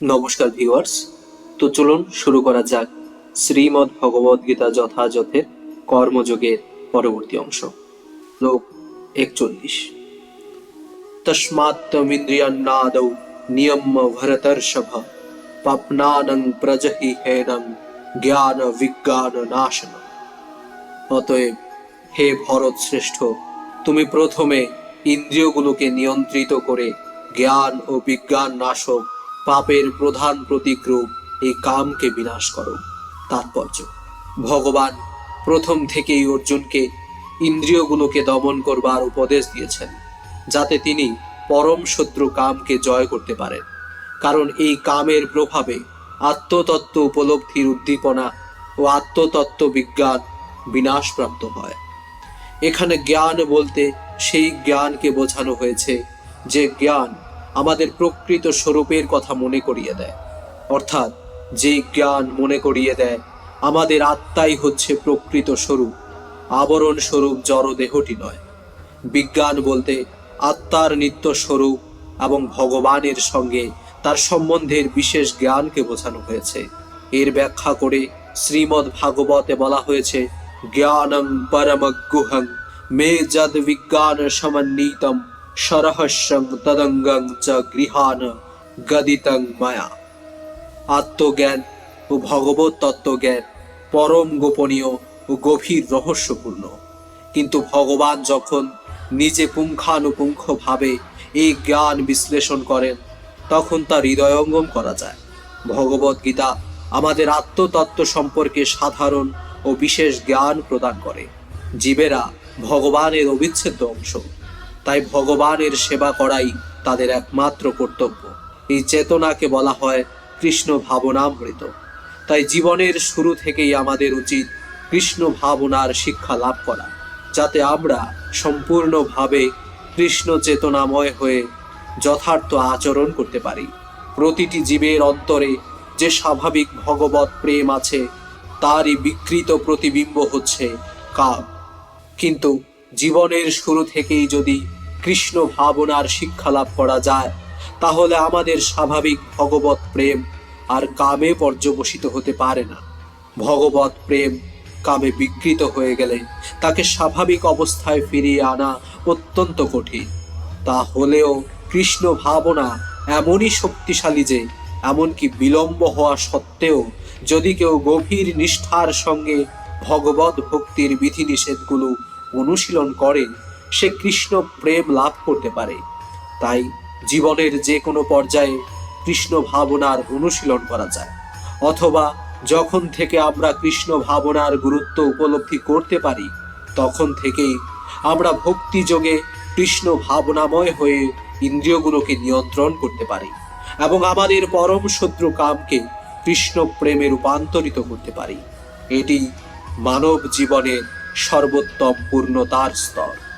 নমস্কার ভিউয়ার্স তো চলুন শুরু করা যাক শ্রীমদ্ ভগবদ গীতা যথাযথের কর্মযোগের পরবর্তী অংশ। শ্লোক একচল্লিশ। নিয়ম্য ভরতর্ষভ পাপনানং প্রজহি হেনং জ্ঞান বিজ্ঞান নাশন অতএব হে ভরত শ্রেষ্ঠ, তুমি প্রথমে ইন্দ্রিয়গুলোকে নিয়ন্ত্রিত করে জ্ঞান ও বিজ্ঞান নাশক পাপের প্রধান প্রতিক্রূপ এই কামকে বিনাশ করো। তাৎপর্য, ভগবান প্রথম থেকেই অর্জুনকে ইন্দ্রিয়গুলোকে দমন করবার উপদেশ দিয়েছেন, যাতে তিনি পরম শত্রু কামকে জয় করতে পারেন। কারণ এই কামের প্রভাবে আত্মতত্ত্ব উপলব্ধির উদ্দীপনা ও আত্মতত্ত্ব বিজ্ঞান বিনাশপ্রাপ্ত হয়। এখানে জ্ঞান বলতে সেই জ্ঞানকে বোঝানো হয়েছে যে জ্ঞান আমাদের প্রকৃত স্বরূপের কথা মনে করিয়ে দেয়। অর্থাৎ, যে জ্ঞান মনে করিয়ে দেয়, আমাদের আত্মাই হচ্ছে প্রকৃত স্বরূপ, আবরণ স্বরূপ জড় দেহটি নয়। বিজ্ঞান বলতে আত্মার নিত্য স্বরূপ এবং ভগবানের সঙ্গে তার সম্বন্ধের বিশেষ জ্ঞানকে বোঝানো হয়েছে। এর ব্যাখ্যা করে শ্রীমদ্ ভাগবতে বলা হয়েছে, জ্ঞানং পরমগুহং মে যদ বিজ্ঞান সমন্বিতম। সরহস্যং তদঙ্গং চ গৃহান গদিতং মায়া। আত্মজ্ঞান ও ভগবত তত্ত্বজ্ঞান পরম গোপনীয় ও গভীর রহস্যপূর্ণ। কিন্তু ভগবান যখন নিজে পুঙ্খানুপুঙ্খভাবে এই জ্ঞান বিশ্লেষণ করেন, তখন তা হৃদয়ঙ্গম করা যায়। ভগবত গীতা আমাদের আত্মতত্ত্ব সম্পর্কে সাধারণ ও বিশেষ জ্ঞান প্রদান করে। জীবেরা ভগবানের অবিচ্ছেদ্য অংশ। তাই ভগবানের সেবা করাই তাদের একমাত্র কর্তব্য। এই চেতনাকে বলা হয় কৃষ্ণ ভাবনামৃত। তাই জীবনের শুরু থেকেই আমাদের উচিত কৃষ্ণ ভাবনার শিক্ষা লাভ করা, যাতে আমরা সম্পূর্ণভাবে কৃষ্ণ চেতনাময় হয়ে যথার্থ আচরণ করতে পারি। প্রতিটি জীবের অন্তরে যে স্বাভাবিক ভগবত প্রেম আছে, তারই বিকৃত প্রতিবিম্ব হচ্ছে কাম। কিন্তু জীবনের শুরু থেকেই যদি কৃষ্ণ ভাবনার শিক্ষা লাভ করা যায়, তাহলে আমাদের স্বাভাবিক ভগবত প্রেম আর কামে পর্যবসিত হতে পারে না। ভগবত প্রেম কামে বিকৃত হয়ে গেলে তাকে স্বাভাবিক অবস্থায় ফিরিয়ে আনা অত্যন্ত কঠিন। তা হলেও কৃষ্ণ ভাবনা এমনই শক্তিশালী যে, এমনকি বিলম্ব হওয়া সত্ত্বেও যদি কেউ গভীর নিষ্ঠার সঙ্গে ভগবত ভক্তির বিধিনিষেধগুলো অনুশীলন করে, সে কৃষ্ণ প্রেম লাভ করতে পারে। তাই জীবনের যে কোনো পর্যায়ে কৃষ্ণ ভাবনার অনুশীলন করা যায়। অথবা যখন থেকে আমরা কৃষ্ণ ভাবনার গুরুত্ব উপলব্ধি করতে পারি, তখন থেকেই আমরা ভক্তি যোগে কৃষ্ণ ভাবনাময় হয়ে ইন্দ্রিয়গুলোকে নিয়ন্ত্রণ করতে পারি এবং আমাদের পরম শত্রু কামকে কৃষ্ণ প্রেমে রূপান্তরিত করতে পারি। এটি মানব জীবনের সর্বোত্তম পূর্ণতার স্তর।